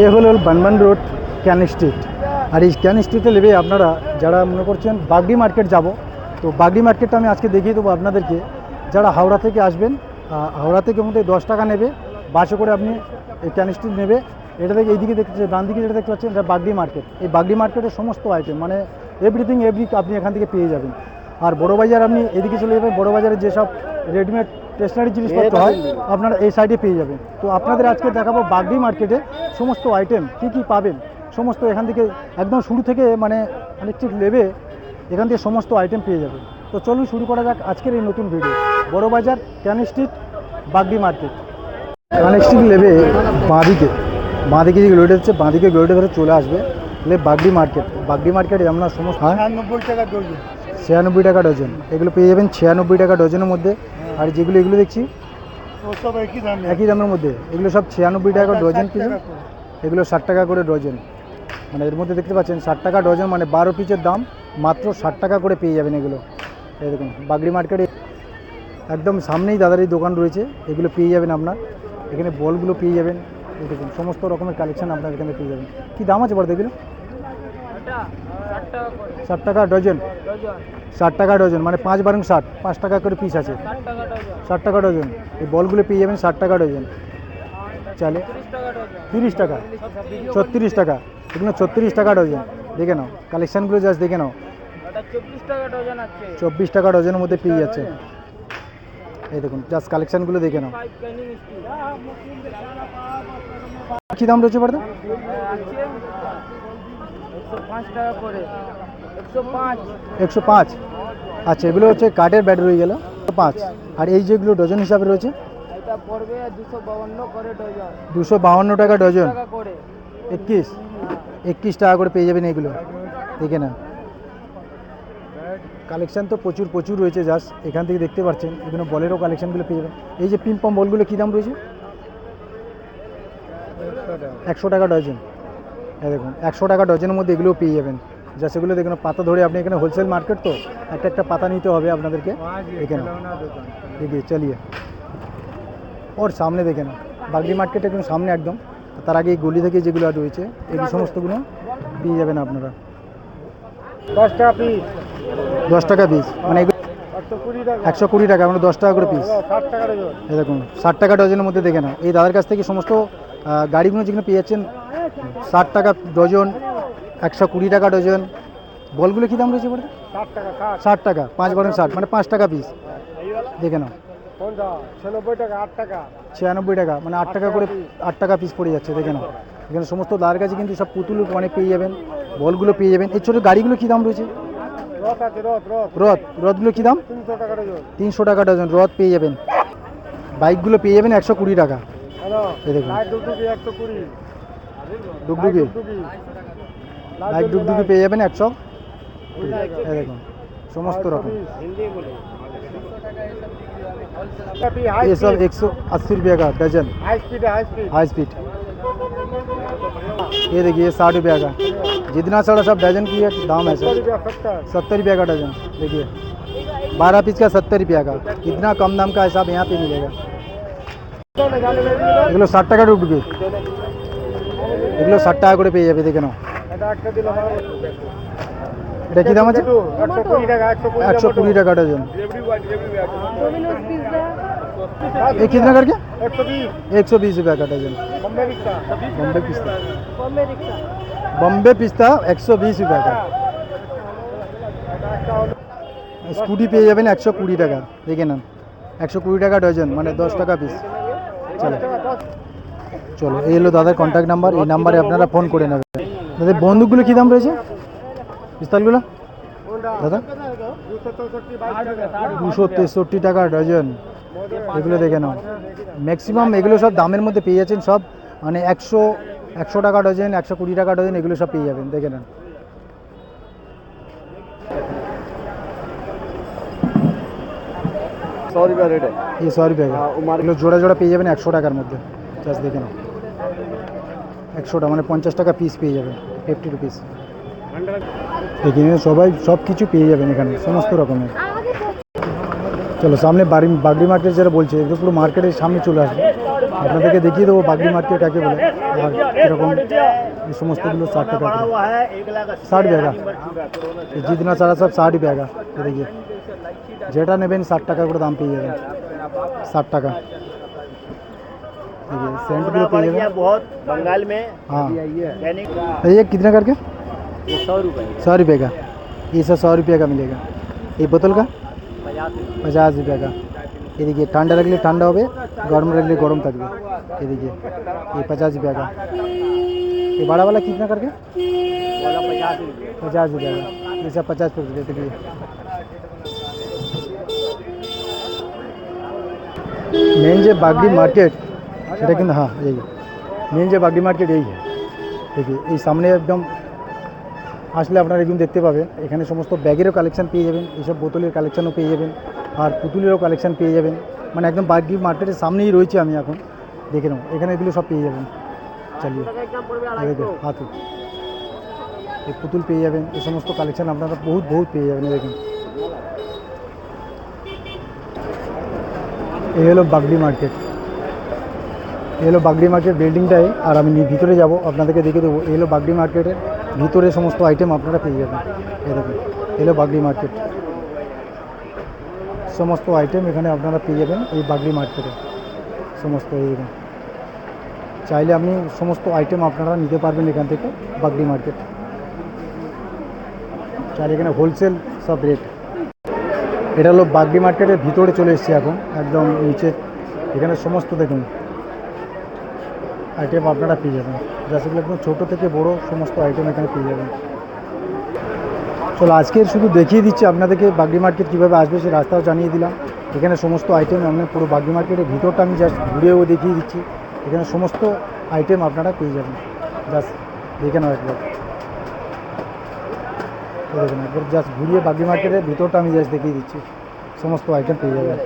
এ হলো বানবান road, Canning street. আর এই ক্যান স্ট্রিটে নেবে আপনারা যারা মনে করছেন বাগডি মার্কেট যাব, তো বাগডি মার্কেটটা আমি আজকে দেখিয়ে দেবো আপনাদেরকে। যারা হাওড়া থেকে আসবেন হাওড়া থেকে মধ্যে দশ টাকা নেবে, বাসে করে আপনি এই ক্যান স্ট্রিট নেবে। এটা থেকে এইদিকে দেখতে ডান দিকে যেটা দেখতে পাচ্ছেন, এটা বাগডি মার্কেট। এই বাগডি মার্কেটের সমস্ত আইটেম মানে এভরিথিং এভরি আপনি এখান থেকে পেয়ে যাবেন। আর বড় বাজার আপনি এদিকে চলে যাবেন, বড় বাজারে যেসব রেডিমেড স্টেশনারি জিনিসপত্র হয় আপনারা এই সাইডে পেয়ে যাবেন। তো আপনাদের আজকে দেখাবো বাগডি মার্কেটে সমস্ত আইটেম কি কি পাবেন? সমস্ত এখান থেকে একদম শুরু থেকে মানে ইলেকট্রিক লেবে এখান থেকে সমস্ত আইটেম পেয়ে যাবেন। তো চলুন শুরু করা যাক আজকের এই নতুন video Bara Bazar Canning Street Bagri market Canning Street লেবে বাঁদিকে বাঁদিকে যে গলিটা হচ্ছে বাঁদিকে গলিটা ধরে চলে আসবে লে বাগডি মার্কেট বাগডি মার্কেটে আমরা সমস্ত হ্যাঁ? নব্বই টাকা ডজন ছিয়ানব্বই টাকা ডজন এগুলো পেয়ে যাবেন ছিয়ানব্বই টাকা ডজনের মধ্যে। আর যেগুলো এগুলো দেখছি? ওসব একই দাম। একই দামের মধ্যে। এগুলো সব ছিয়ানব্বই টাকা ডজন পিস এগুলো ষাট টাকা করে ডজন। মানে এর মধ্যে দেখতে পাচ্ছেন ষাট টাকা ডজন মানে বারো পিসের দাম। মাত্র ষাট টাকা করে পেয়ে যাবেন এগুলো। এই দেখুন বাগড়ি মার্কেটে একদম সামনেই দাদার এই দোকান রয়েছে। এগুলো পেয়ে যাবেন আপনার। এখানে বলগুলো পেয়ে যাবেন। এই দেখুন সমস্ত রকমের কালেকশান আপনার এখানে পেয়ে যাবেন। কী দাম আছে বলতে এগুলো ষাট টাকা ডজন। ষাট টাকা ডজন মানে পাঁচ বারং ষাট পাঁচ টাকা করে পিস আছে। ষাট টাকা ডজন। এই বলগুলো পেয়ে যাবেন ষাট টাকা ডজন। চালে তিরিশ টাকা ছত্রিশ টাকা এগুলো ছত্রিশ টাকা ডজন। দেখে নাও কালেকশানগুলো জাস্ট দেখে নাও। চব্বিশ টাকা ডজনের মধ্যে পেয়ে যাচ্ছে। এই দেখুন জাস্ট কালেকশানগুলো দেখে নাও। কী দাম রয়েছে পারতো পাঁচ টাকা করে। একশো পাঁচ। আচ্ছা এগুলো হচ্ছে কাঠের ব্যাটারি রয়ে গেল। পাঁচ। আর এই যেগুলো ডজন হিসাবে রয়েছে? দুশো বাহান্ন টাকা ডজন? একুশ একুশ টাকা করে পেয়ে যাবেন এগুলো। দেখে না কালেকশান তো প্রচুর প্রচুর রয়েছে জাস্ট। এখান থেকে দেখতে পাচ্ছেন। এখানে বলেরও কালেকশানগুলো পেয়ে যাবেন। এই যে পিম্পম বলগুলো কী দাম রয়েছে? একশো টাকা ডজন। এই দেখুন একশো টাকা ডজনের মধ্যে এগুলোও পেয়ে যাবেন। যা সেগুলো দেখুন পাতা ধরে আপনি এখানে হোলসেল মার্কেট তো একটা একটা পাতা নিতে হবে আপনাদেরকে এখানে। দেখি চলিয়ে। ওর সামনে দেখেন বাগড়ি মার্কেট একদম সামনে একদম। তার আগে গলি থেকে যেগুলো রয়েছে এই সমস্তগুলো পেয়ে যাবেন আপনারা। দশ টাকা পিস দশ টাকা পিস মানে একশো কুড়ি টাকা। মানে দশ টাকা করে পিস এই দেখুন ষাট টাকা ডজনের মধ্যে দেখে না এই দাদার কাছ থেকে সমস্ত গাড়িগুলো যেগুলো পেয়ে যাচ্ছেন ষাট টাকা ডজন একশো কুড়ি টাকা ডজন। বলগুলো কী দাম রয়েছে বলে ষাট টাকা পাঁচ বারো ষাট মানে পাঁচ টাকা পিস দেখে নাও। ছিয়ানব্বই টাকা আট টাকা। ছিয়ানব্বই টাকা মানে আট টাকা করে আট টাকা পিস পড়ে যাচ্ছে দেখে নাও। এখানে সমস্ত দাদার কাছে কিন্তু সব পুতুল অনেক পেয়ে যাবেন বলগুলো পেয়ে যাবেন। এই ছোটো গাড়িগুলো কী দাম রয়েছে? রথ রথগুলো কী দাম? তিনশো টাকা ডজন। রথ পেয়ে যাবেন। বাইকগুলো পেয়ে যাবেন একশো কুড়ি টাকা। দেখুন। ডুগডুগি একশো কুড়ি ডুগডুগি ডুগডুগি বাইক ডুগডুগি পেয়ে যাবেন একশো এই দেখুন সমস্ত রকম হিন্দি বলে ये सब एक सौ अस्सी रुपये का डजन हाई स्पीड है हाई स्पीड हाई स्पीड ये देखिए साठ रुपये का जितना सारा सब डजन की है दाम है सर रुपया सत्तर सत्तर रुपये का डजन देखिए बारह पीस का सत्तर रुपये का इतना कम दाम का हिसाब यहाँ पे मिलेगा এগুলো ষাট টাকা ডুবডুবি এগুলো ষাট টাকা করে পেয়ে যাবে দেখে নাও এটা একটা দিলাম এটা কী দাম আছে একশো কুড়ি টাকা একশো কুড়ি একশো কুড়ি টাকা ডজন ये कितना करके একশো বিশ एक सौ बीस रुपये का डजन बम्बे रिक्शा बॉम्बे पिस्ता बम्बे रिक्शा बॉम्बे पिस्ता एक सौ बीस रुपये का স্কুটি পেয়ে যাবেন একশো কুড়ি টাকা দেখে নেন একশো কুড়ি টাকা ডজন মানে দশ টাকা পিস চলো চলো এই হলো দাদার কন্ট্যাক্ট নাম্বার এই নাম্বারে আপনারা ফোন করে নেবেন দাদা বন্দুকগুলো কী দাম রয়েছে? পিস্তলগুলো? দাদা? দুশো তেষট্টি টাকা ডজন। এগুলো দেখে নাও। ম্যাক্সিমাম এগুলো সব দামের মধ্যে পেয়ে যাচ্ছেন সব মানে একশো একশো টাকা ডজন একশো কুড়ি টাকা ডজন এগুলো সব পেয়ে যাবেন দেখে নেন সরি ব্যাগ এটা সরি ব্যাগ জোড়া জোড়া পেয়ে যাবেন একশো টাকার মধ্যে। জাস্ট দেখে নাও। একশোটা মানে পঞ্চাশ টাকা পিস পেয়ে যাবেন ফিফটি রুপিস এখানে সবাই সব কিছু পেয়ে যাবেন এখানে, সমস্ত রকমের। চলো, সামনে বাড়ি বাগড়ি মার্কেট যেটা বলছে, এগুলো পুরো মার্কেটের সামনে চলে আসবে। আপনাদেরকে দেখিয়ে দেবো বাগড়ি মার্কেট কাকে বলে, আর এরকম এই সমস্তগুলো ষাট টাকা ষাট ব্যাগা। জিতনা ছাড়া সব ষাট ব্যাগা দেখি যেটা নেবেন ষাট টাকা করে দাম পেয়ে যাবেন। ষাট টাকা। सेंट बहुत बंगाल में हाँ। ये कितना करके? सौ रुपये सौ रुपये का। ये सब सौ रुपये का मिलेगा। ये बोतल का? पचास रुपये का। ये देखिए ठंडा रख लिए ठंडा हो गए गर्म रख लिए गर्म तक। ये देखिए ये पचास रुपये का। ये बड़ा वाला कितना करके? पचास रुपये का। ये सब पचास रुपये देखिए मेन जो बागड़ी मार्केट लेकिन हाँ यही है मेन जो बागडी मार्केट यही है। ये सामने एकदम आसले अपना एकदम देखते पाने समस्त बैगरों कलेक्शन पे जा सब बोतल कलेक्शनों पे जा पुतुलरों कलेक्शन पे जा मैं एकदम बागडी मार्केट सामने ही रही है एन देखे नौ एखे एगो सब पे जा चलिए पुतुल पे जास्त कलेक्शन अपना तो बहुत बहुत पे जा बागडी मार्केट। এই হলো বাগড়ি মার্কেট বিল্ডিংটাই, আর আমি ভিতরে যাব, আপনাদেরকে দেখে দেবো। এই হলো বাগড়ি মার্কেটের ভিতরে সমস্ত আইটেম আপনারা পেয়ে যাবেন। এই দেখুন, এই হলো বাগড়ি মার্কেট। সমস্ত আইটেম এখানে আপনারা পেয়ে যাবেন এই বাগড়ি মার্কেটে। সমস্ত এই দেখুন। চাইলে আপনি সমস্ত আইটেম আপনারা নিতে পারবেন এখান থেকে বাগড়ি মার্কেট। চাইলে এখানে হোলসেল সব রেট এটা হলো বাগড়ি মার্কেটের ভিতরে চলে এসেছে এখন, একদম নিচে। এখানে সমস্ত দেখুন আইটেম আপনারা পেয়ে যাবেন। যা সেগুলো একদম ছোটো থেকে বড় সমস্ত আইটেম এখানে পেয়ে যাবেন। চলো, আজকের শুধু দেখিয়ে দিচ্ছি আপনাদেরকে বাগরি মার্কেট কীভাবে আসবে সেই রাস্তাও জানিয়ে দিলাম। এখানে সমস্ত আইটেম আমি পুরো বাগড়ি মার্কেটের ভিতরটা আমি জাস্ট ঘুরেও দেখিয়ে দিচ্ছি। এখানে সমস্ত আইটেম আপনারা পেয়ে যাবেন। জাস্ট দেখে নাও একবার। দেখুন, একবার জাস্ট ঘুরিয়ে বাগড়ি মার্কেটের ভিতরটা আমি জাস্ট দেখিয়ে দিচ্ছি। সমস্ত আইটেম পেয়ে যাবেন।